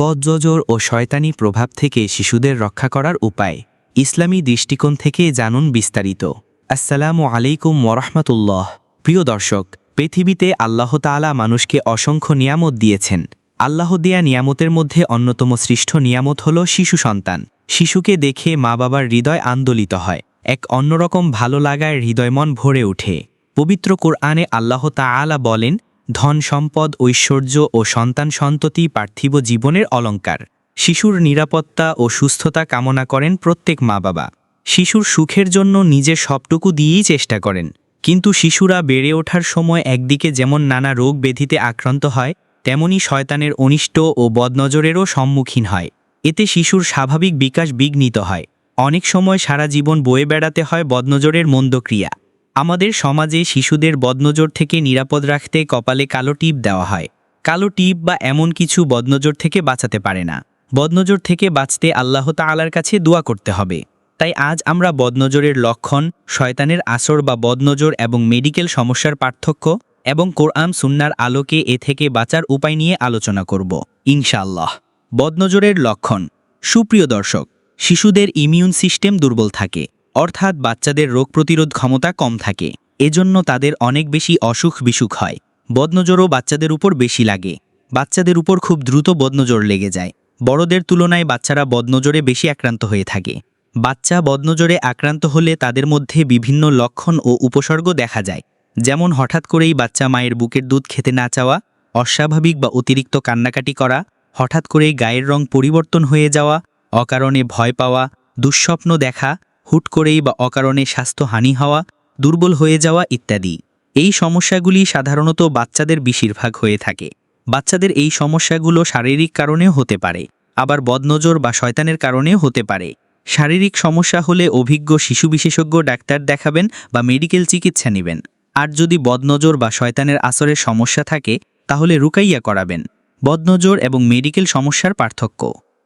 বজ্রজোর ও শয়তানি প্রভাব থেকে শিশুদের রক্ষা করার উপায়। ইসলামী দৃষ্টিকোণ থেকে জানুন বিস্তারিত। আসসালামু আলাইকুম ওরহমতুল্লাহ প্রিয় দর্শক, পৃথিবীতে আল্লাহ তাআলা মানুষকে অসংখ্য নিয়ামত দিয়েছেন। আল্লাহ দেয়া নিয়ামতের মধ্যে অন্যতম শ্রেষ্ঠ নিয়ামত হল শিশু সন্তান। শিশুকে দেখে মা বাবার হৃদয় আন্দোলিত হয়। এক অন্যরকম ভালো লাগায় হৃদয়মন ভরে ওঠে। পবিত্র কোরআনে আল্লাহ তাআলা বলেন ধন সম্পদ, ঐশ্বর্য ও সন্তান সন্ততি, পার্থিব জীবনের অলঙ্কার। শিশুর নিরাপত্তা ও সুস্থতা কামনা করেন প্রত্যেক মা বাবা শিশুর সুখের জন্য নিজের সবটুকু দিয়েই চেষ্টা করেন। কিন্তু শিশুরা বেড়ে ওঠার সময় একদিকে যেমন নানা রোগ ব্যাধিতে আক্রান্ত হয়, তেমনি শয়তানের অনিষ্ট ও বদনজরেরও সম্মুখীন হয়। এতে শিশুর স্বাভাবিক বিকাশ বিঘ্নিত হয়। অনেক সময় সারা জীবন বয়ে বেড়াতে হয় বদনজরের মন্দ ক্রিয়া আমাদের সমাজে শিশুদের বদনজর থেকে নিরাপদ রাখতে কপালে কালো টিপ দেওয়া হয়। কালো টিপ বা এমন কিছু বদনজর থেকে বাঁচাতে পারে না। বদনজর থেকে বাঁচতে আল্লাহ তাআলার কাছে দোয়া করতে হবে। তাই আজ আমরা বদনজরের লক্ষণ, শয়তানের আসর বা বদনজর এবং মেডিকেল সমস্যার পার্থক্য এবং কোরআন সুন্নার আলোকে এ থেকে বাঁচার উপায় নিয়ে আলোচনা করব, ইনশাআল্লাহ। বদনজরের লক্ষণ, সুপ্রিয় দর্শক, শিশুদের ইমিউন সিস্টেম দুর্বল থাকে। অর্থাৎ বাচ্চাদের রোগ প্রতিরোধ ক্ষমতা কম থাকে। এজন্য তাদের অনেক বেশি অসুখ বিসুখ হয়। বদনজরও বাচ্চাদের উপর বেশি লাগে। বাচ্চাদের উপর খুব দ্রুত বদনজর লেগে যায়। বড়দের তুলনায় বাচ্চারা বদনজরে বেশি আক্রান্ত হয়ে থাকে। বাচ্চা বদনজরে আক্রান্ত হলে তাদের মধ্যে বিভিন্ন লক্ষণ ও উপসর্গ দেখা যায়। যেমন হঠাৎ করেই বাচ্চা মায়ের বুকের দুধ খেতে না চাওয়া, অস্বাভাবিক বা অতিরিক্ত কান্নাকাটি করা, হঠাৎ করেই গায়ের রং পরিবর্তন হয়ে যাওয়া, অকারণে ভয় পাওয়া, দুঃস্বপ্ন দেখা হুট করেই বা অকারণে স্বাস্থ্যহানি হওয়া, দুর্বল হয়ে যাওয়া ইত্যাদি। এই সমস্যাগুলি সাধারণত বাচ্চাদের বেশিরভাগ হয়ে থাকে। বাচ্চাদের এই সমস্যাগুলো শারীরিক কারণেও হতে পারে, আবার বদনজর বা শয়তানের কারণেও হতে পারে। শারীরিক সমস্যা হলে অভিজ্ঞ শিশু বিশেষজ্ঞ ডাক্তার দেখাবেন বা মেডিকেল চিকিৎসা নেবেন। আর যদি বদনজর বা শয়তানের আসরের সমস্যা থাকে, তাহলে রুকাইয়া করাবেন। বদনজর এবং মেডিকেল সমস্যার পার্থক্য।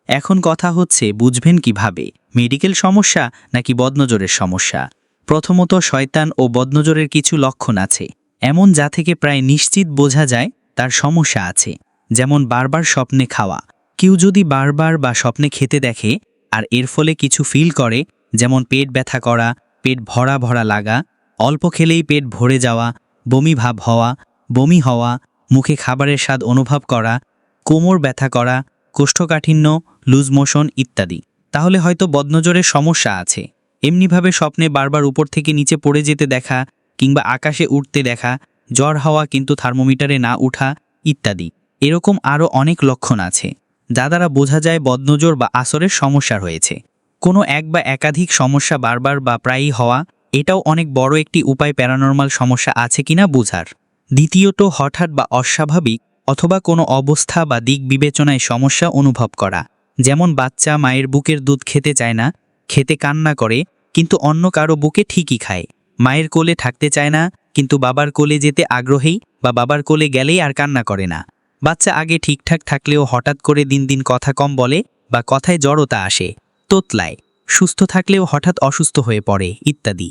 এখন কথা হচ্ছে, বুঝবেন কীভাবে? মেডিকেল সমস্যা নাকি বদনজরের সমস্যা? প্রথমত, শয়তান ও বদনজরের কিছু লক্ষণ আছে। এমন যা থেকে প্রায় নিশ্চিত বোঝা যায়, তার সমস্যা আছে। যেমন, বারবার স্বপ্নে খাওয়া। কেউ যদি বারবার বা স্বপ্নে খেতে দেখে, আর এর ফলে কিছু ফিল করে, যেমন পেট ব্যথা করা, পেট ভরা ভরা লাগা, অল্প খেলেই পেট ভরে যাওয়া, বমি ভাব হওয়া, বমি হওয়া, মুখে খাবারের স্বাদ অনুভব করা, কোমর ব্যথা করা কোষ্ঠকাঠিন্য, লুজ মোশন ইত্যাদি। তাহলে হয়তো বদনজরের সমস্যা আছে। এমনিভাবে স্বপ্নে বারবার উপর থেকে নিচে পড়ে যেতে দেখা কিংবা আকাশে উঠতে দেখা, জ্বর হওয়া কিন্তু থার্মোমিটারে না উঠা ইত্যাদি। এরকম আরও অনেক লক্ষণ আছে, যা দ্বারা বোঝা যায় বদনজর বা আসরের সমস্যা রয়েছে। কোনো এক বা একাধিক সমস্যা বারবার বা প্রায়ই হওয়া, এটাও অনেক বড় একটি উপায় প্যারানর্মাল সমস্যা আছে কিনা বোঝার। দ্বিতীয়ত হঠাৎ বা অস্বাভাবিক অথবা কোনো অবস্থা বা দিক বিবেচনায় সমস্যা অনুভব করা। যেমন বাচ্চা মায়ের বুকের দুধ খেতে চায় না, খেতে কান্না করে, কিন্তু অন্য কারও বুকে ঠিকই খায়। মায়ের কোলে থাকতে চায় না, কিন্তু বাবার কোলে যেতে আগ্রহী বা বাবার কোলে গেলেই আর কান্না করে না। বাচ্চা আগে ঠিকঠাক থাকলেও হঠাৎ করে দিন দিন কথা কম বলে বা কথায় জড়তা আসে, তোতলায়, সুস্থ থাকলেও হঠাৎ অসুস্থ হয়ে পড়ে, ইত্যাদি।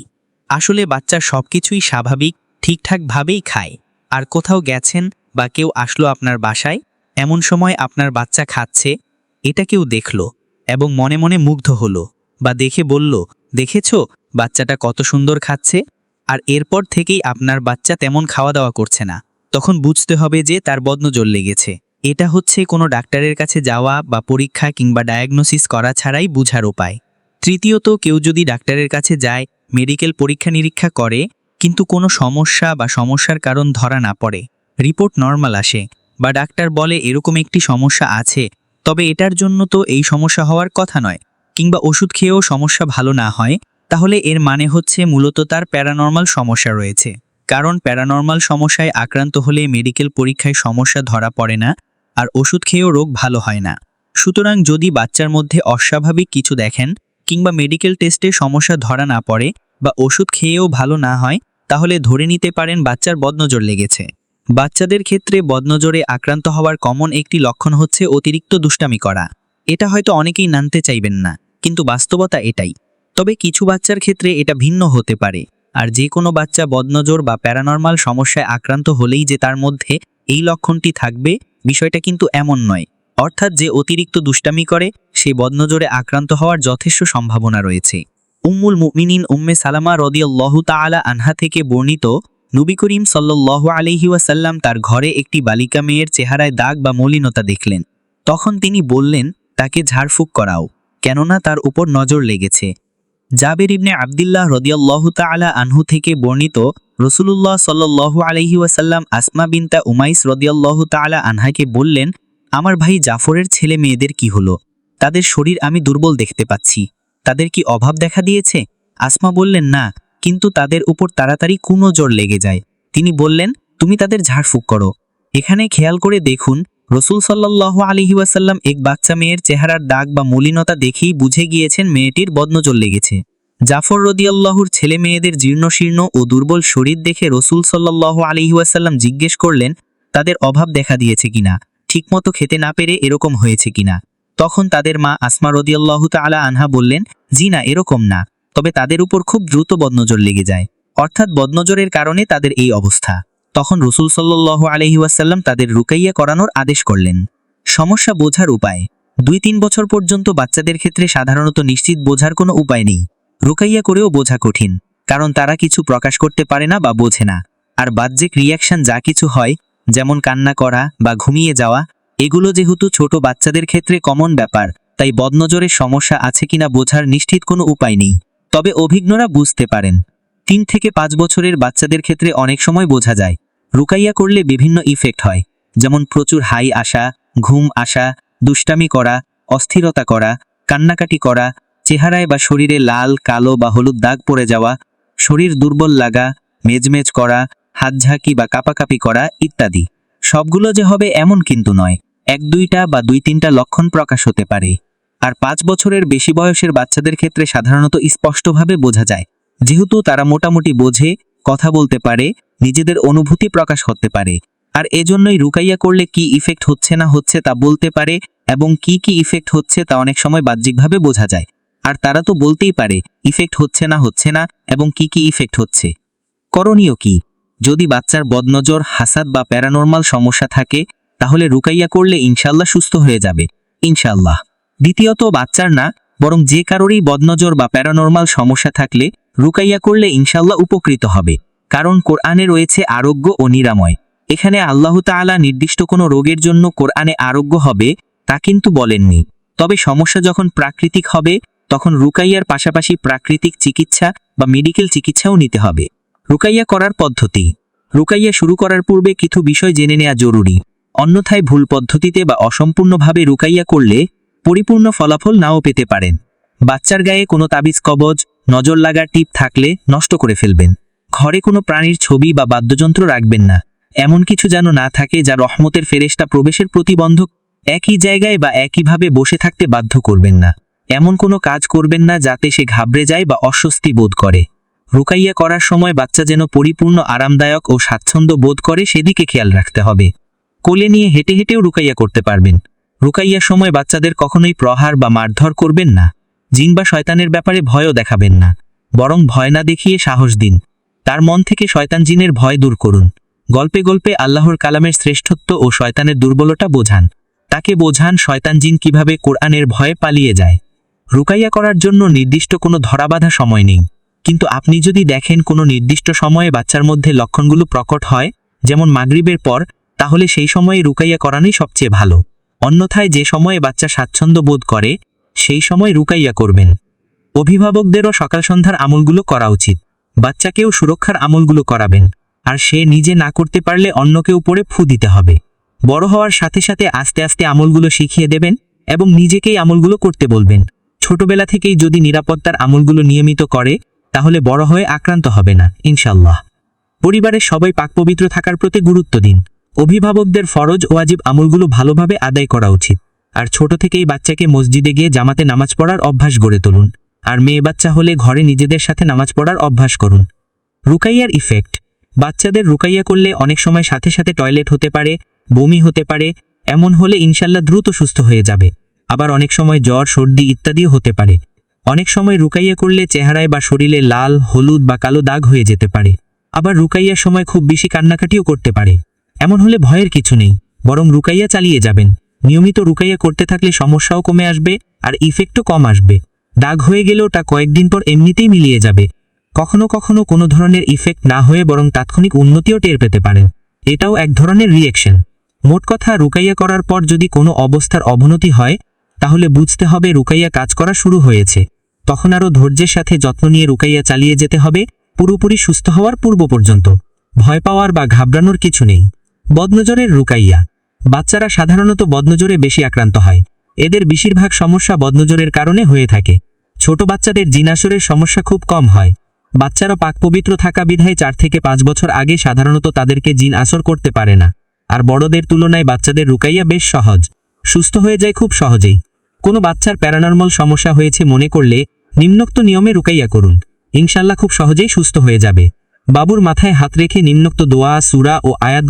আসলে বাচ্চা সবকিছুই স্বাভাবিক, ঠিকঠাকভাবেই খায়। আর কোথাও গেছেন বা কেউ আসলো আপনার বাসায়, এমন সময় আপনার বাচ্চা খাচ্ছে, এটা কেউ দেখল এবং মনে মনে মুগ্ধ হলো বা দেখে বলল, দেখেছ, বাচ্চাটা কত সুন্দর খাচ্ছে? আর এরপর থেকেই আপনার বাচ্চা তেমন খাওয়া দাওয়া করছে না। তখন বুঝতে হবে যে তার বদনজর লেগেছে। এটা হচ্ছে কোনো ডাক্তারের কাছে যাওয়া বা পরীক্ষা কিংবা ডায়াগনোসিস করা ছাড়াই বুঝার উপায়। তৃতীয়ত, কেউ যদি ডাক্তারের কাছে যায়, মেডিকেল পরীক্ষা নিরীক্ষা করে, কিন্তু কোনো সমস্যা বা সমস্যার কারণ ধরা না পড়ে। রিপোর্ট নর্মাল আসে বা ডাক্তার বলে এরকম একটি সমস্যা আছে, তবে এটার জন্য তো এই সমস্যা হওয়ার কথা নয়। কিংবা ওষুধ খেয়েও সমস্যা ভালো না হয়, তাহলে এর মানে হচ্ছে মূলত তার প্যারানর্মাল সমস্যা রয়েছে। কারণ প্যারানর্মাল সমস্যায় আক্রান্ত হলে মেডিকেল পরীক্ষায় সমস্যা ধরা পড়ে না আর ওষুধ খেয়েও রোগ ভালো হয় না। সুতরাং যদি বাচ্চার মধ্যে অস্বাভাবিক কিছু দেখেন কিংবা মেডিকেল টেস্টে সমস্যা ধরা না পড়ে বা ওষুধ খেয়েও ভালো না হয়, তাহলে ধরে নিতে পারেন বাচ্চার বদনজর লেগেছে। বাচ্চাদের ক্ষেত্রে বদনজরে আক্রান্ত হওয়ার কমন একটি লক্ষণ হচ্ছে অতিরিক্ত দুষ্টামি করা। এটা হয়তো অনেকেই নানতে চাইবেন না, কিন্তু বাস্তবতা এটাই। তবে কিছু বাচ্চার ক্ষেত্রে এটা ভিন্ন হতে পারে, আর যে কোনো বাচ্চা বদনজর বা প্যারানর্মাল সমস্যায় আক্রান্ত হলেই যে তার মধ্যে এই লক্ষণটি থাকবে, বিষয়টা কিন্তু এমন নয়। অর্থাৎ যে অতিরিক্ত দুষ্টামি করে, সে বদনজরে আক্রান্ত হওয়ার যথেষ্ট সম্ভাবনা রয়েছে। উম্মুল মুমিনিন উম্মে সালামা রদিয়াল্লাহু তাআলা আনহা থেকে বর্ণিত নবী করিম আলাইহি ওয়াসাল্লাম তার ঘরে একটি বালিকা মেয়ের চেহারায় দাগ বা মলিনতা দেখলেন। তখন তিনি বললেন, তাকে ঝাড়ফুঁক করাও, কেননা তার উপর নজর লেগেছে। জাবের ইবনে আবদুল্লাহ রদিয়াল্লাহু তাআলা আনহু থেকে বর্ণিত রসুলুল্লাহ সাল্লাল্লাহু আলাইহি ওয়াসাল্লাম আসমা বিনতা উমাইস রদিয়াল্লাহু তাআলা আনহাকে বললেন, আমার ভাই জাফরের ছেলে মেয়েদের কি হলো? তাদের শরীর আমি দুর্বল দেখতে পাচ্ছি। তাদের কি অভাব দেখা দিয়েছে? আসমা বললেন, না কিন্তু তাদের উপর তাড়াতাড়ি কুনজর লেগে যায়। তিনি বললেন, তুমি তাদের ঝাড়ফুঁক করো। এখানে খেয়াল করে দেখুন, রসুল সাল্লাহ আলহি ওয়াসাল্লাম এক বাচ্চা মেয়ের চেহারার দাগ বা মলিনতা দেখেই বুঝে গিয়েছেন মেয়েটির বদনজর লেগেছে। জাফর রদিয়াল্লাহুর ছেলে মেয়েদের জীর্ণশীর্ণ ও দুর্বল শরীর দেখে রসুল সাল্লাহ আলহি ওয়াসাল্লাম জিজ্ঞেস করলেন, তাদের অভাব দেখা দিয়েছে কিনা? ঠিকমতো খেতে না পেরে এরকম হয়েছে কিনা? তখন তাদের মা আসমা রদিয়াল্লাহু তাআলা আনহা বললেন, জি না, এরকম না। তবে তাদের উপর খুব দ্রুত বদনজর লেগে যায়। অর্থাৎ বদনজরের কারণে তাদের এই অবস্থা। তখন রসুল সাল্লাহ আলহি ওয়াসাল্লাম তাদের রুকাইয়া করানোর আদেশ করলেন। সমস্যা বোঝার উপায়। দুই তিন বছর পর্যন্ত বাচ্চাদের ক্ষেত্রে সাধারণত নিশ্চিত বোঝার কোনো উপায় নেই। রুকাইয়া করেও বোঝা কঠিন, কারণ তারা কিছু প্রকাশ করতে পারে না বা বোঝে না। আর বাহ্যিক রিয়াকশন যা কিছু হয়, যেমন কান্না করা বা ঘুমিয়ে যাওয়া, এগুলো যেহেতু ছোট বাচ্চাদের ক্ষেত্রে কমন ব্যাপার, তাই বদনজরের সমস্যা আছে কিনা বোঝার নিশ্চিত কোনো উপায় নেই। তবে অভিজ্ঞরা বুঝতে পারেন। তিন থেকে পাঁচ বছরের বাচ্চাদের ক্ষেত্রে অনেক সময় বোঝা যায়। রুকাইয়া করলে বিভিন্ন ইফেক্ট হয়। যেমন প্রচুর হাই আসা ঘুম আসা, দুষ্টামি করা, অস্থিরতা করা, কান্নাকাটি করা, চেহারায় বা শরীরে লাল, কালো বা হলুদ দাগ পড়ে যাওয়া, শরীর দুর্বল লাগা, মেজমেজ করা, হাতঝাঁকি বা কাপাকাপি করা ইত্যাদি। সবগুলো যে হবে এমন কিন্তু নয়। এক, দুইটা বা দুই তিনটা লক্ষণ প্রকাশ হতে পারে। আর পাঁচ বছরের বেশি বয়সের বাচ্চাদের ক্ষেত্রে সাধারণত স্পষ্টভাবে বোঝা যায়। যেহেতু তারা মোটামুটি বোঝে, কথা বলতে পারে, নিজেদের অনুভূতি প্রকাশ করতে পারে। আর এজন্যই রুকাইয়া করলে কি ইফেক্ট হচ্ছে না হচ্ছে তা বলতে পারে এবং কি কি ইফেক্ট হচ্ছে তা অনেক সময় বাহ্যিকভাবে বোঝা যায়। আর তারা তো বলতেই পারে ইফেক্ট হচ্ছে না হচ্ছে না এবং কি কি ইফেক্ট হচ্ছে। করণীয় কি? যদি বাচ্চার বদনজর, হাসাদ বা প্যারানর্মাল সমস্যা থাকে, তাহলে রুকাইয়া করলে ইনশাল্লাহ সুস্থ হয়ে যাবে। ইনশাল্লাহ দ্বিতীয়ত বাচ্চার না, বরং যে কারোরই বদনজর বা প্যারানর্মাল সমস্যা থাকলে রুকাইয়া করলে ইনশাল্লাহ উপকৃত হবে, কারণ কোরআনে রয়েছে আরোগ্য ও নিরাময়। এখানে আল্লাহ তাআলা নির্দিষ্ট কোনো রোগের জন্য কোরআনে আরোগ্য হবে, তা কিন্তু বলেননি। তবে সমস্যা যখন প্রাকৃতিক হবে, তখন রুকাইয়ার পাশাপাশি প্রাকৃতিক চিকিৎসা বা মেডিকেল চিকিৎসাও নিতে হবে। রুকাইয়া করার পদ্ধতি। রুকাইয়া শুরু করার পূর্বে কিছু বিষয় জেনে নেওয়া জরুরি। অন্যথায় ভুল পদ্ধতিতে বা অসম্পূর্ণভাবে রুকাইয়া করলে পরিপূর্ণ ফলাফল নাও পেতে পারেন। বাচ্চার গায়ে কোনো তাবিজ, কবজ, নজর লাগার টিপ থাকলে নষ্ট করে ফেলবেন। ঘরে কোনো প্রাণীর ছবি বা বাদ্যযন্ত্র রাখবেন না। এমন কিছু যেন না থাকে যা রহমতের ফেরেশতা প্রবেশের প্রতিবন্ধক একই জায়গায় বা একইভাবে বসে থাকতে বাধ্য করবেন না। এমন কোনো কাজ করবেন না যাতে সে ঘাবড়ে যায় বা অস্বস্তি বোধ করে। রুকাইয়া করার সময় বাচ্চা যেন পরিপূর্ণ আরামদায়ক ও স্বাচ্ছন্দ্য বোধ করে সেদিকে খেয়াল রাখতে হবে। কোলে নিয়ে হেঁটে হেঁটেও রুকাইয়া করতে পারবেন। রুকাইয়ার সময় বাচ্চাদের কখনোই প্রহার বা মারধর করবেন না। জিন বা শয়তানের ব্যাপারে ভয়ও দেখাবেন না। বরং ভয় না দেখিয়ে সাহস দিন। তার মন থেকে শয়তান জিনের ভয় দূর করুন। গল্পে গল্পে আল্লাহর কালামের শ্রেষ্ঠত্ব ও শয়তানের দুর্বলতা বোঝান। তাকে বোঝান শয়তান জিন কীভাবে কোরআনের ভয়ে পালিয়ে যায়। রুকাইয়া করার জন্য নির্দিষ্ট কোনো ধরাবাধা সময় নেই। কিন্তু আপনি যদি দেখেন কোনো নির্দিষ্ট সময়ে বাচ্চার মধ্যে লক্ষণগুলো প্রকট হয়, যেমন মাগরিবের পর, তাহলে সেই সময়ে রুকাইয়া করানোই সবচেয়ে ভালো। অন্যথায় যে সময়ে বাচ্চা স্বাচ্ছন্দ্য বোধ করে, সেই সময় রুকাইয়া করবেন। অভিভাবকদেরও সকাল সন্ধ্যার আমলগুলো করা উচিত। বাচ্চাকেও সুরক্ষার আমলগুলো করাবেন। আর সে নিজে না করতে পারলে অন্যকে উপরে ফু দিতে হবে। বড় হওয়ার সাথে সাথে আস্তে আস্তে আমলগুলো শিখিয়ে দেবেন এবং নিজেকেই আমলগুলো করতে বলবেন। ছোটবেলা থেকেই যদি নিরাপত্তার আমলগুলো নিয়মিত করে, তাহলে বড় হয়ে আক্রান্ত হবে না ইনশাল্লাহ পরিবারের সবাই পাকপবিত্র থাকার প্রতি গুরুত্ব দিন। অভিভাবকদের ফরজ ও আজীব আমলগুলো ভালোভাবে আদায় করা উচিত। আর ছোট থেকেই বাচ্চাকে মসজিদে গিয়ে জামাতে নামাজ পড়ার অভ্যাস গড়ে তুলুন। আর মেয়ে বাচ্চা হলে ঘরে নিজেদের সাথে নামাজ পড়ার অভ্যাস করুন। রুকাইয়ার ইফেক্ট। বাচ্চাদের রুকাইয়া করলে অনেক সময় সাথে সাথে টয়লেট হতে পারে, বমি হতে পারে, এমন হলে ইনশাল্লাহ দ্রুত সুস্থ হয়ে যাবে। আবার অনেক সময় জ্বর, সর্দি ইত্যাদিও হতে পারে। অনেক সময় রুকাইয়া করলে চেহারায় বা শরীরে লাল, হলুদ বা কালো দাগ হয়ে যেতে পারে। আবার রুকাইয়ার সময় খুব বেশি কান্নাকাটিও করতে পারে। এমন হলে ভয়ের কিছু নেই, বরং রুকাইয়া চালিয়ে যাবেন। নিয়মিত রুকাইয়া করতে থাকলে সমস্যাও কমে আসবে আর ইফেক্টও কম আসবে। দাগ হয়ে গেলেও তা কয়েকদিন পর এমনিতেই মিলিয়ে যাবে। কখনো কখনো কোনো ধরনের ইফেক্ট না হয়ে বরং তাৎক্ষণিক উন্নতিও টের পেতে পারেন। এটাও এক ধরনের রিয়েকশন মোট কথা, রুকাইয়া করার পর যদি কোনো অবস্থার অবনতি হয়, তাহলে বুঝতে হবে রুকাইয়া কাজ করা শুরু হয়েছে। তখন আরও ধৈর্যের সাথে যত্ন নিয়ে রুকাইয়া চালিয়ে যেতে হবে, পুরোপুরি সুস্থ হওয়ার পূর্ব পর্যন্ত। ভয় পাওয়ার বা ঘাবড়ানোর কিছু নেই। বদনজরের রুকাইয়া। বাচ্চারা সাধারণত বদনজরে বেশি আক্রান্ত হয়। এদের বেশিরভাগ সমস্যা বদনজরের কারণে হয়ে থাকে। ছোট বাচ্চাদের জিনাসরের সমস্যা খুব কম হয়। বাচ্চারা পাকপবিত্র থাকা বিধায় চার থেকে পাঁচ বছর আগে সাধারণত তাদেরকে জিন আসর করতে পারে না। আর বড়দের তুলনায় বাচ্চাদের রুকাইয়া বেশ সহজ। সুস্থ হয়ে যায় খুব সহজেই। কোনো বাচ্চার প্যারানর্মাল সমস্যা হয়েছে মনে করলে নিম্নোক্ত নিয়মে রুকাইয়া করুন। ইনশাল্লাহ খুব সহজেই সুস্থ হয়ে যাবে। বাবুর মাথায় হাত রেখে নিম্নোক্ত দোয়া, সুরা ও আয়াত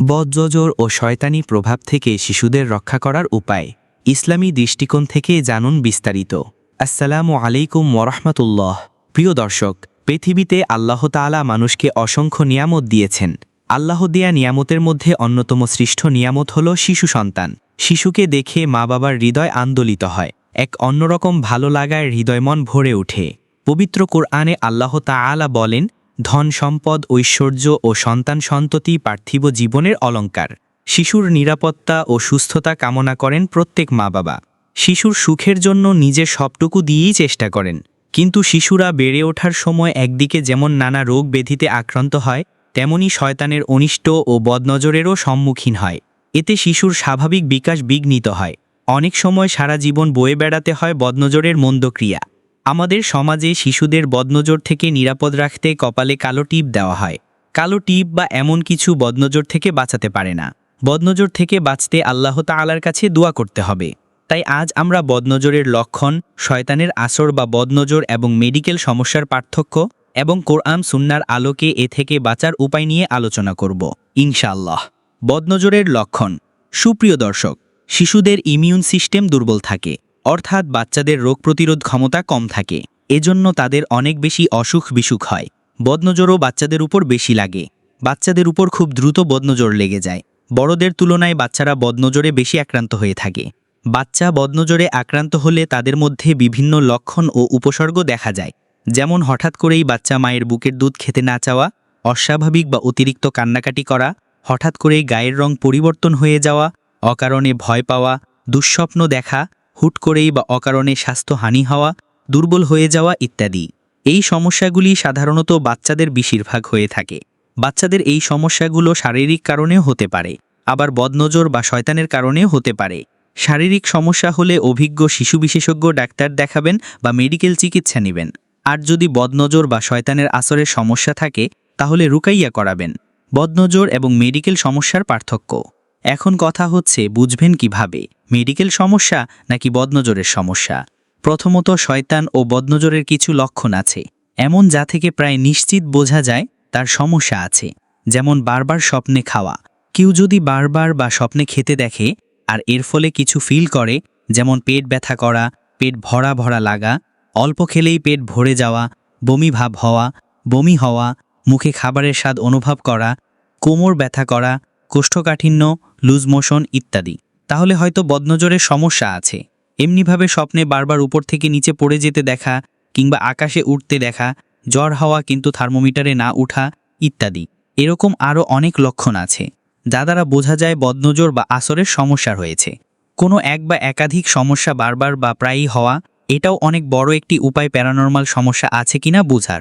বজ্রজোর ও শয়তানি প্রভাব থেকে শিশুদের রক্ষা করার উপায়। ইসলামী দৃষ্টিকোণ থেকে জানুন বিস্তারিত। আসসালামু আলাইকুম ওরহমতুল্লাহ প্রিয় দর্শক, পৃথিবীতে আল্লাহ তাআলা মানুষকে অসংখ্য নিয়ামত দিয়েছেন। আল্লাহ দেয়া নিয়ামতের মধ্যে অন্যতম শ্রেষ্ঠ নিয়ামত হল শিশু সন্তান। শিশুকে দেখে মা বাবার হৃদয় আন্দোলিত হয়। এক অন্যরকম ভালো লাগায় হৃদয়মন ভরে ওঠে। পবিত্র কোরআনে আল্লাহ তাআলা বলেন ধন সম্পদ, ঐশ্বর্য ও সন্তান সন্ততি পার্থিব জীবনের অলঙ্কার। শিশুর নিরাপত্তা ও সুস্থতা কামনা করেন প্রত্যেক মা বাবা শিশুর সুখের জন্য নিজের সবটুকু দিয়েই চেষ্টা করেন। কিন্তু শিশুরা বেড়ে ওঠার সময় একদিকে যেমন নানা রোগ ব্যাধিতে আক্রান্ত হয়, তেমনি শয়তানের অনিষ্ট ও বদনজরেরও সম্মুখীন হয়। এতে শিশুর স্বাভাবিক বিকাশ বিঘ্নিত হয়। অনেক সময় সারা জীবন বয়ে বেড়াতে হয় বদনজরের মন্দক্রিয়া। আমাদের সমাজে শিশুদের বদনজর থেকে নিরাপদ রাখতে কপালে কালো টিপ দেওয়া হয়। কালো টিপ বা এমন কিছু বদনজর থেকে বাঁচাতে পারে না। বদনজর থেকে বাঁচতে আল্লাহ তাআলার কাছে দোয়া করতে হবে। তাই আজ আমরা বদনজরের লক্ষণ, শয়তানের আসর বা বদনজর এবং মেডিকেল সমস্যার পার্থক্য এবং কোরআন সুন্নার আলোকে এ থেকে বাঁচার উপায় নিয়ে আলোচনা করব, ইনশাআল্লাহ। বদনজরের লক্ষণ, সুপ্রিয় দর্শক, শিশুদের ইমিউন সিস্টেম দুর্বল থাকে। অর্থাৎ বাচ্চাদের রোগ প্রতিরোধ ক্ষমতা কম থাকে। এজন্য তাদের অনেক বেশি অসুখ বিসুখ হয়। বদনজরও বাচ্চাদের উপর বেশি লাগে। বাচ্চাদের উপর খুব দ্রুত বদনজর লেগে যায়। বড়দের তুলনায় বাচ্চারা বদনজরে বেশি আক্রান্ত হয়ে থাকে। বাচ্চা বদনজরে আক্রান্ত হলে তাদের মধ্যে বিভিন্ন লক্ষণ ও উপসর্গ দেখা যায়। যেমন হঠাৎ করেই বাচ্চা মায়ের বুকের দুধ খেতে না চাওয়া, অস্বাভাবিক বা অতিরিক্ত কান্নাকাটি করা, হঠাৎ করেই গায়ের রং পরিবর্তন হয়ে যাওয়া, অকারণে ভয় পাওয়া, দুঃস্বপ্ন দেখা হুট করেই বা অকারণে স্বাস্থ্যহানি হওয়া, দুর্বল হয়ে যাওয়া ইত্যাদি। এই সমস্যাগুলি সাধারণত বাচ্চাদের বেশিরভাগ হয়ে থাকে। বাচ্চাদের এই সমস্যাগুলো শারীরিক কারণেও হতে পারে, আবার বদনজর বা শয়তানের কারণেও হতে পারে। শারীরিক সমস্যা হলে অভিজ্ঞ শিশু বিশেষজ্ঞ ডাক্তার দেখাবেন বা মেডিকেল চিকিৎসা নেবেন। আর যদি বদনজর বা শয়তানের আসরের সমস্যা থাকে, তাহলে রুকাইয়া করাবেন। বদনজর এবং মেডিকেল সমস্যার পার্থক্য। এখন কথা হচ্ছে, বুঝবেন কীভাবে? মেডিকেল সমস্যা নাকি বদনজরের সমস্যা? প্রথমত শয়তান ও বদনজরের কিছু লক্ষণ আছে। এমন যা থেকে প্রায় নিশ্চিত বোঝা যায়, তার সমস্যা আছে। যেমন বারবার স্বপ্নে খাওয়া। কেউ যদি বারবার বা স্বপ্নে খেতে দেখে, আর এর ফলে কিছু ফিল করে, যেমন পেট ব্যথা করা, পেট ভরা ভরা লাগা, অল্প খেলেই পেট ভরে যাওয়া, বমি ভাব হওয়া, বমি হওয়া, মুখে খাবারের স্বাদ অনুভব করা, কোমর ব্যথা করা কোষ্ঠকাঠিন্য, লুজ মোশন ইত্যাদি। তাহলে হয়তো বদনজরের সমস্যা আছে। এমনিভাবে স্বপ্নে বারবার উপর থেকে নিচে পড়ে যেতে দেখা কিংবা আকাশে উঠতে দেখা, জ্বর হওয়া কিন্তু থার্মোমিটারে না উঠা ইত্যাদি। এরকম আরও অনেক লক্ষণ আছে। যা দ্বারা বোঝা যায় বদনজর বা আসরের সমস্যা রয়েছে। কোনো এক বা একাধিক সমস্যা বারবার বা প্রায়ই হওয়া, এটাও অনেক বড় একটি উপায় প্যারানর্মাল সমস্যা আছে কিনা বোঝার।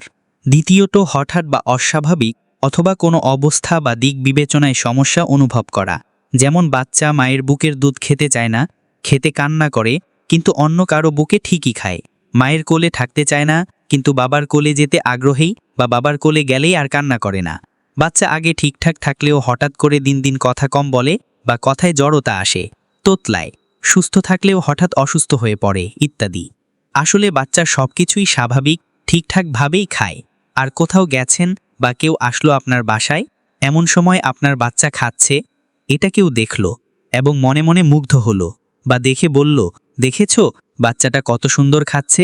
দ্বিতীয়ত হঠাৎ বা অস্বাভাবিক অথবা কোনো অবস্থা বা দিক বিবেচনায় সমস্যা অনুভব করা। যেমন বাচ্চা মায়ের বুকের দুধ খেতে চায় না, খেতে কান্না করে, কিন্তু অন্য কারও বুকে ঠিকই খায়। মায়ের কোলে থাকতে চায় না, কিন্তু বাবার কোলে যেতে আগ্রহী বা বাবার কোলে গেলেই আর কান্না করে না। বাচ্চা আগে ঠিকঠাক থাকলেও হঠাৎ করে দিন দিন কথা কম বলে বা কথায় জড়তা আসে, তোতলায়, সুস্থ থাকলেও হঠাৎ অসুস্থ হয়ে পড়ে, ইত্যাদি। আসলে বাচ্চার সবকিছুই স্বাভাবিক, ঠিকঠাকভাবেই খায়। আর কোথাও গেছেন বা কেউ আসলো আপনার বাসায়, এমন সময় আপনার বাচ্চা খাচ্ছে, এটা কেউ দেখল এবং মনে মনে মুগ্ধ হলো বা দেখে বলল, দেখেছ, বাচ্চাটা কত সুন্দর খাচ্ছে?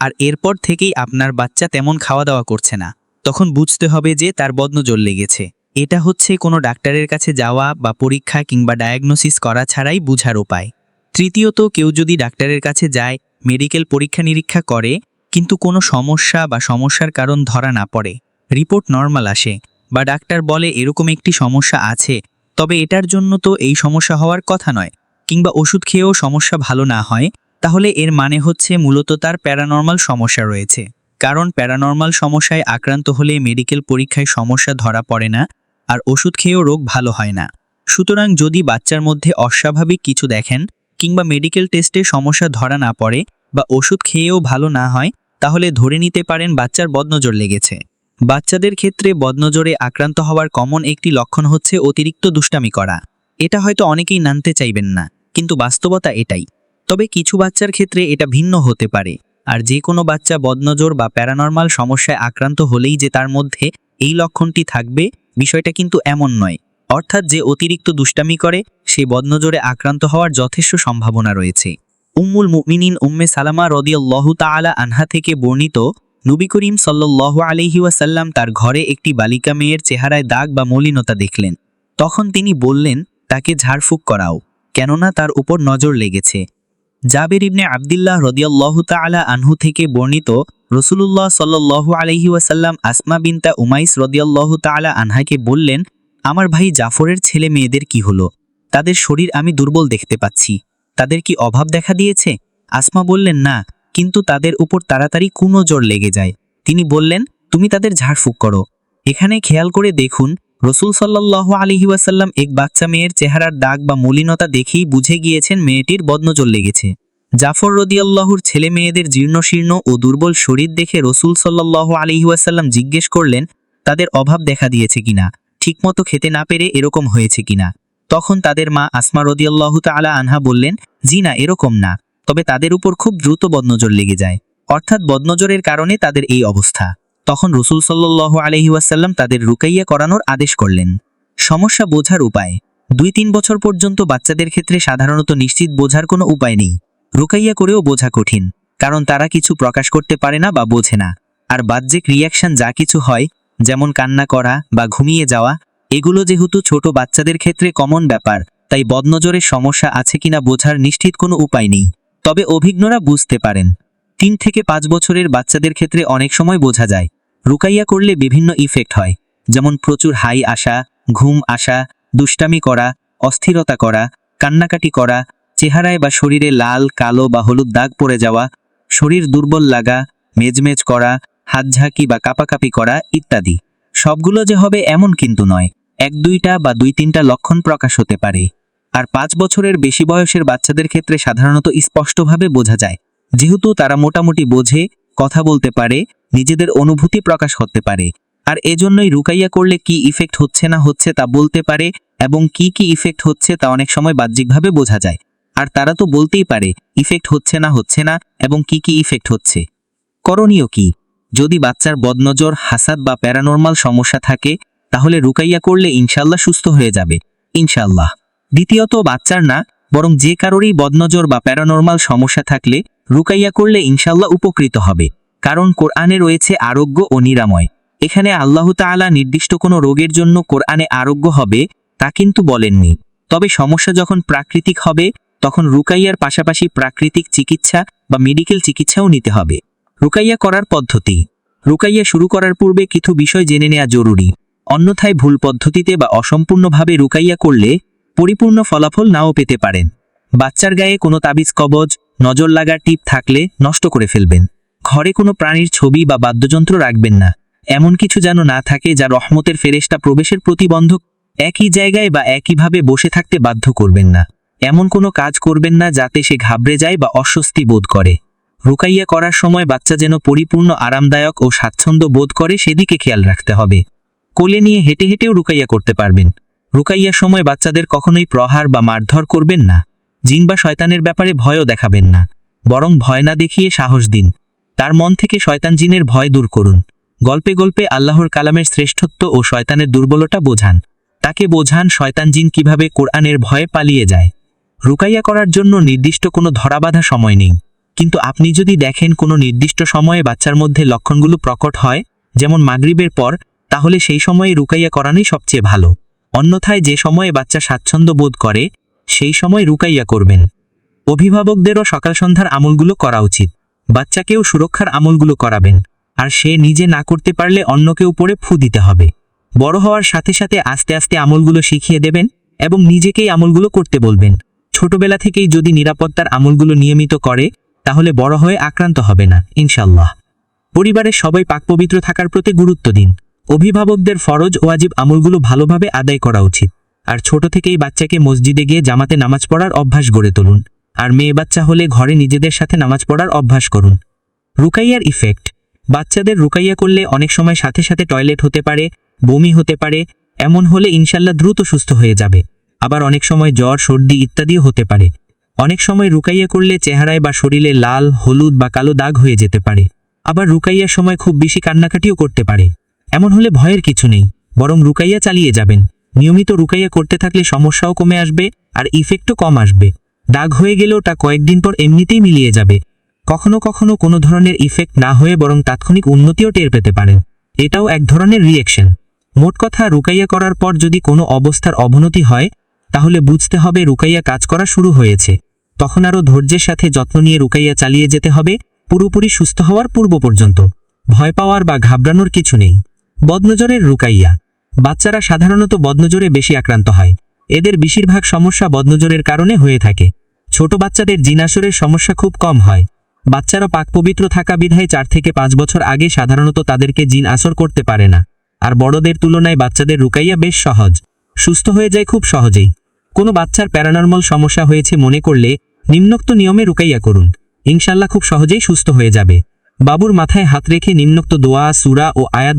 আর এরপর থেকেই আপনার বাচ্চা তেমন খাওয়া দাওয়া করছে না। তখন বুঝতে হবে যে তার বদনজর লেগেছে। এটা হচ্ছে কোনো ডাক্তারের কাছে যাওয়া বা পরীক্ষা কিংবা ডায়াগনোসিস করা ছাড়াই বুঝার উপায়। তৃতীয়ত, কেউ যদি ডাক্তারের কাছে যায়, মেডিকেল পরীক্ষা নিরীক্ষা করে, কিন্তু কোনো সমস্যা বা সমস্যার কারণ ধরা না পড়ে। রিপোর্ট নর্মাল আসে বা ডাক্তার বলে এরকম একটি সমস্যা আছে, তবে এটার জন্য তো এই সমস্যা হওয়ার কথা নয়। কিংবা ওষুধ খেয়েও সমস্যা ভালো না হয়, তাহলে এর মানে হচ্ছে মূলত তার প্যারানর্মাল সমস্যা রয়েছে। কারণ প্যারানর্মাল সমস্যায় আক্রান্ত হলে মেডিকেল পরীক্ষায় সমস্যা ধরা পড়ে না আর ওষুধ খেয়েও রোগ ভালো হয় না। সুতরাং যদি বাচ্চার মধ্যে অস্বাভাবিক কিছু দেখেন কিংবা মেডিকেল টেস্টে সমস্যা ধরা না পড়ে বা ওষুধ খেয়েও ভালো না হয়, তাহলে ধরে নিতে পারেন বাচ্চার বদনজর লেগেছে। বাচ্চাদের ক্ষেত্রে বদনজরে আক্রান্ত হওয়ার কমন একটি লক্ষণ হচ্ছে অতিরিক্ত দুষ্টামি করা। এটা হয়তো অনেকেই নানতে চাইবেন না, কিন্তু বাস্তবতা এটাই। তবে কিছু বাচ্চার ক্ষেত্রে এটা ভিন্ন হতে পারে। আর যে কোনো বাচ্চা বদনজর বা প্যারানর্মাল সমস্যায় আক্রান্ত হলেই যে তার মধ্যে এই লক্ষণটি থাকবে, বিষয়টা কিন্তু এমন নয়। অর্থাৎ যে অতিরিক্ত দুষ্টামি করে, সে বদনজরে আক্রান্ত হওয়ার যথেষ্ট সম্ভাবনা রয়েছে। উম্মুল মুমিনিন উম্মে সালামা রদিয়াল্লাহু তাআলা আনহা থেকে বর্ণিত নবী করিম সাল্লাল্লাহু আলাইহি ওয়াসাল্লাম তার ঘরে একটি বালিকা মেয়ের চেহারায় দাগ বা মলিনতা দেখলেন। তখন তিনি বললেন, তাকে ঝাড়ফুঁক করাও, কেননা তার উপর নজর লেগেছে। জাবের ইবনে আবদুল্লাহ রদিয়াল্লাহু তাআলা আনহু থেকে বর্ণিত রসুলুল্লাহ সাল্লাল্লাহু আলাইহি ওয়াসাল্লাম আসমা বিনতা উমাইস রদিয়াল্লাহু তাআলা আনহাকে বললেন, আমার ভাই জাফরের ছেলে মেয়েদের কি হলো? তাদের শরীর আমি দুর্বল দেখতে পাচ্ছি। তাদের কি অভাব দেখা দিয়েছে? আসমা বললেন, না কিন্তু তাদের উপর তাড়াতাড়ি কোনো জ্বর লেগে যায়। তিনি বললেন, তুমি তাদের ঝাড়ফুঁক করো। এখানে খেয়াল করে দেখুন, রসুল সাল্লাহ আলহি ওয়াসাল্লাম এক বাচ্চা মেয়ের চেহারার দাগ বা মলিনতা দেখেই বুঝে গিয়েছেন মেয়েটির বদনজর লেগেছে। জাফর রদিয়াল্লাহুর ছেলে মেয়েদের জীর্ণশীর্ণ ও দুর্বল শরীর দেখে রসুল সাল্লাহ আলহি ওয়াসাল্লাম জিজ্ঞেস করলেন, তাদের অভাব দেখা দিয়েছে কিনা? ঠিকমতো খেতে না পেরে এরকম হয়েছে কিনা? তখন তাদের মা আসমা রদিয়াল্লাহু তাআলা আনহা বললেন, জি না, এরকম না। তবে তাদের উপর খুব দ্রুত বদনজর লেগে যায়। অর্থাৎ বদনজরের কারণে তাদের এই অবস্থা। তখন রসুল সাল্লাহ আলহি ওয়াসাল্লাম তাদের রুকাইয়া করানোর আদেশ করলেন। সমস্যা বোঝার উপায়। দুই তিন বছর পর্যন্ত বাচ্চাদের ক্ষেত্রে সাধারণত নিশ্চিত বোঝার কোনো উপায় নেই। রুকাইয়া করেও বোঝা কঠিন, কারণ তারা কিছু প্রকাশ করতে পারে না বা বোঝে না। আর বাহ্যিক রিয়াকশন যা কিছু হয়, যেমন কান্না করা বা ঘুমিয়ে যাওয়া, এগুলো যেহেতু ছোট বাচ্চাদের ক্ষেত্রে কমন ব্যাপার, তাই বদনজরের সমস্যা আছে কিনা বোঝার নিশ্চিত কোনো উপায় নেই। তবে অভিজ্ঞরা বুঝতে পারেন। তিন থেকে পাঁচ বছরের বাচ্চাদের ক্ষেত্রে অনেক সময় বোঝা যায়। রুকাইয়া করলে বিভিন্ন ইফেক্ট হয়। যেমন প্রচুর হাই আসা ঘুম আসা, দুষ্টামি করা, অস্থিরতা করা, কান্নাকাটি করা, চেহারায় বা শরীরে লাল, কালো বা হলুদ দাগ পড়ে যাওয়া, শরীর দুর্বল লাগা, মেজমেজ করা, হাতঝাঁকি বা কাপাকাপি করা ইত্যাদি। সবগুলো যে হবে এমন কিন্তু নয়। এক দুইটা বা দুই তিনটা লক্ষণ প্রকাশ হতে পারে। আর পাঁচ বছরের বেশি বয়সের বাচ্চাদের ক্ষেত্রে সাধারণত স্পষ্টভাবে বোঝা যায়। যেহেতু তারা মোটামুটি বোঝে, কথা বলতে পারে, নিজেদের অনুভূতি প্রকাশ করতে পারে। আর এজন্যই রুকাইয়া করলে কি ইফেক্ট হচ্ছে না হচ্ছে তা বলতে পারে এবং কি কি ইফেক্ট হচ্ছে তা অনেক সময় বাহ্যিকভাবে বোঝা যায়। আর তারা তো বলতেই পারে ইফেক্ট হচ্ছে না হচ্ছে না এবং কি কি ইফেক্ট হচ্ছে। করণীয় কি? যদি বাচ্চার বদনজর, হাসাদ বা প্যারানর্মাল সমস্যা থাকে, তাহলে রুকাইয়া করলে ইনশাল্লাহ সুস্থ হয়ে যাবে। ইনশাল্লাহ। দ্বিতীয়ত বাচ্চার না, বরং যে কারোরই বদনজর বা প্যারানর্মাল সমস্যা থাকলে রুকাইয়া করলে ইনশাল্লাহ উপকৃত হবে, কারণ কোরআনে রয়েছে আরোগ্য ও নিরাময়। এখানে আল্লাহ তাআলা নির্দিষ্ট কোনো রোগের জন্য কোরআনে আরোগ্য হবে, তা কিন্তু বলেননি। তবে সমস্যা যখন প্রাকৃতিক হবে, তখন রুকাইয়ার পাশাপাশি প্রাকৃতিক চিকিৎসা বা মেডিকেল চিকিৎসাও নিতে হবে। রুকাইয়া করার পদ্ধতি। রুকাইয়া শুরু করার পূর্বে কিছু বিষয় জেনে নেওয়া জরুরি। অন্যথায় ভুল পদ্ধতিতে বা অসম্পূর্ণভাবে রুকাইয়া করলে পরিপূর্ণ ফলাফল নাও পেতে পারেন। বাচ্চার গায়ে কোনো তাবিজ, কবজ, নজর লাগার টিপ থাকলে নষ্ট করে ফেলবেন। ঘরে কোনো প্রাণীর ছবি বা বাদ্যযন্ত্র রাখবেন না। এমন কিছু যেন না থাকে যা রহমতের ফেরেশতা প্রবেশের প্রতিবন্ধক একই জায়গায় বা একইভাবে বসে থাকতে বাধ্য করবেন না। এমন কোনো কাজ করবেন না যাতে সে ঘাবড়ে যায় বা অস্বস্তি বোধ করে। রুকাইয়া করার সময় বাচ্চা যেন পরিপূর্ণ আরামদায়ক ও স্বাচ্ছন্দ্য বোধ করে সেদিকে খেয়াল রাখতে হবে। কোলে নিয়ে হেঁটে হেঁটেও রুকাইয়া করতে পারবেন। রুকাইয়ার সময় বাচ্চাদের কখনোই প্রহার বা মারধর করবেন না। জিন বা শয়তানের ব্যাপারে ভয়ও দেখাবেন না। বরং ভয় না দেখিয়ে সাহস দিন। তার মন থেকে শয়তান জিনের ভয় দূর করুন। গল্পে গল্পে আল্লাহর কালামের শ্রেষ্ঠত্ব ও শয়তানের দুর্বলতা বোঝান। তাকে বোঝান শয়তান জিন কীভাবে কোরআনের ভয়ে পালিয়ে যায়। রুকাইয়া করার জন্য নির্দিষ্ট কোনো ধরাবাধা সময় নেই। কিন্তু আপনি যদি দেখেন কোনো নির্দিষ্ট সময়ে বাচ্চার মধ্যে লক্ষণগুলো প্রকট হয়, যেমন মাগরিবের পর, তাহলে সেই সময়ে রুকাইয়া করানোই সবচেয়ে ভালো। অন্যথায় যে সময়ে বাচ্চা স্বাচ্ছন্দ্য বোধ করে, সেই সময় রুকাইয়া করবেন। অভিভাবকদেরও সকাল সন্ধ্যার আমলগুলো করা উচিত। বাচ্চাকেও সুরক্ষার আমলগুলো করাবেন। আর সে নিজে না করতে পারলে অন্যকেও পড়ে ফু দিতে হবে। বড় হওয়ার সাথে সাথে আস্তে আস্তে আমলগুলো শিখিয়ে দেবেন এবং নিজেকেই আমলগুলো করতে বলবেন। ছোটবেলা থেকেই যদি নিরাপত্তার আমলগুলো নিয়মিত করে, তাহলে বড় হয়ে আক্রান্ত হবে না ইনশাল্লাহ পরিবারের সবাই পাকপবিত্র থাকার প্রতি গুরুত্ব দিন। অভিভাবকদের ফরজ ওয়াজিব আমলগুলো ভালোভাবে আদায় করা উচিত। আর ছোট থেকেই বাচ্চাকে মসজিদে গিয়ে জামাতে নামাজ পড়ার অভ্যাস গড়ে তুলুন। আর মেয়ে বাচ্চা হলে ঘরে নিজেদের সাথে নামাজ পড়ার অভ্যাস করুন। রুকাইয়ার ইফেক্ট বাচ্চাদের রুকাইয়া করলে অনেক সময় সাথে সাথে টয়লেট হতে পারে, বমি হতে পারে, এমন হলে ইনশাল্লাহ দ্রুত সুস্থ হয়ে যাবে। আবার অনেক সময় জ্বর, সর্দি ইত্যাদিও হতে পারে। অনেক সময় রুকাইয়া করলে চেহারায় বা শরীরে লাল, হলুদ বা কালো দাগ হয়ে যেতে পারে। আবার রুকাইয়ার সময় খুব বেশি কান্নাকাটিও করতে পারে। এমন হলে ভয়ের কিছু নেই, বরং রুকাইয়া চালিয়ে যাবেন। নিয়মিত রুকাইয়া করতে থাকলে সমস্যাও কমে আসবে আর ইফেক্টও কম আসবে। দাগ হয়ে গেলেও তা কয়েকদিন পর এমনিতেই মিলিয়ে যাবে। কখনো কখনো কোনো ধরনের ইফেক্ট না হয়ে বরং তাৎক্ষণিক উন্নতিও টের পেতে পারেন। এটাও এক ধরনের রিয়েকশন মোট কথা, রুকাইয়া করার পর যদি কোনো অবস্থার অবনতি হয়, তাহলে বুঝতে হবে রুকাইয়া কাজ করা শুরু হয়েছে। তখন আরও ধৈর্যের সাথে যত্ন নিয়ে রুকাইয়া চালিয়ে যেতে হবে, পুরোপুরি সুস্থ হওয়ার পূর্ব পর্যন্ত। ভয় পাওয়ার বা ঘাবড়ানোর কিছু নেই। বদনজরের রুকাইয়া। বাচ্চারা সাধারণত বদনজরে বেশি আক্রান্ত হয়। এদের বেশিরভাগ সমস্যা বদনজরের কারণে হয়ে থাকে। ছোট বাচ্চাদের জিনাসরের সমস্যা খুব কম হয়। বাচ্চারা পাকপবিত্র থাকা বিধায় চার থেকে পাঁচ বছর আগে সাধারণত তাদেরকে জিন আসর করতে পারে না। আর বড়দের তুলনায় বাচ্চাদের রুকাইয়া বেশ সহজ। সুস্থ হয়ে যায় খুব সহজেই। কোনো বাচ্চার প্যারানর্মাল সমস্যা হয়েছে মনে করলে নিম্নোক্ত নিয়মে রুকাইয়া করুন। ইনশাল্লাহ খুব সহজেই সুস্থ হয়ে যাবে। বাবুর মাথায় হাত রেখে নিম্নোক্ত দোয়া, সুরা ও আয়াত